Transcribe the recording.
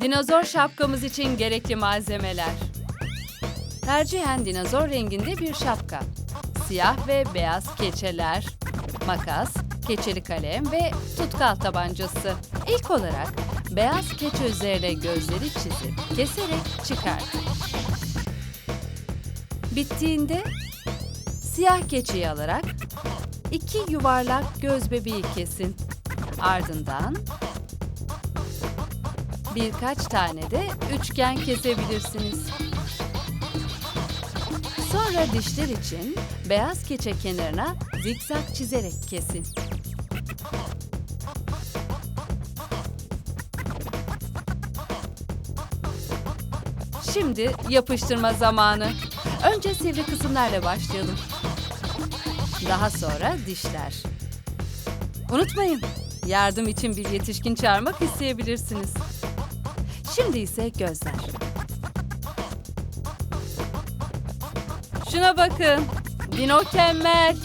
Dinozor şapkamız için gerekli malzemeler. Tercihen dinozor renginde bir şapka. Siyah ve beyaz keçeler, makas, keçeli kalem ve tutkal tabancası. İlk olarak beyaz keçe üzerine gözleri çizip keserek çıkartın. Bittiğinde siyah keçeyi alarak iki yuvarlak göz bebeği kesin. Ardından birkaç tane de üçgen kesebilirsiniz. Sonra dişler için beyaz keçe kenarına zikzak çizerek kesin. Şimdi yapıştırma zamanı. Önce sivri kısımlarla başlayalım. Daha sonra dişler. Unutmayın, yardım için bir yetişkin çağırmak isteyebilirsiniz. Şimdi ise gözler. Şuna bakın. Dino Kemmel.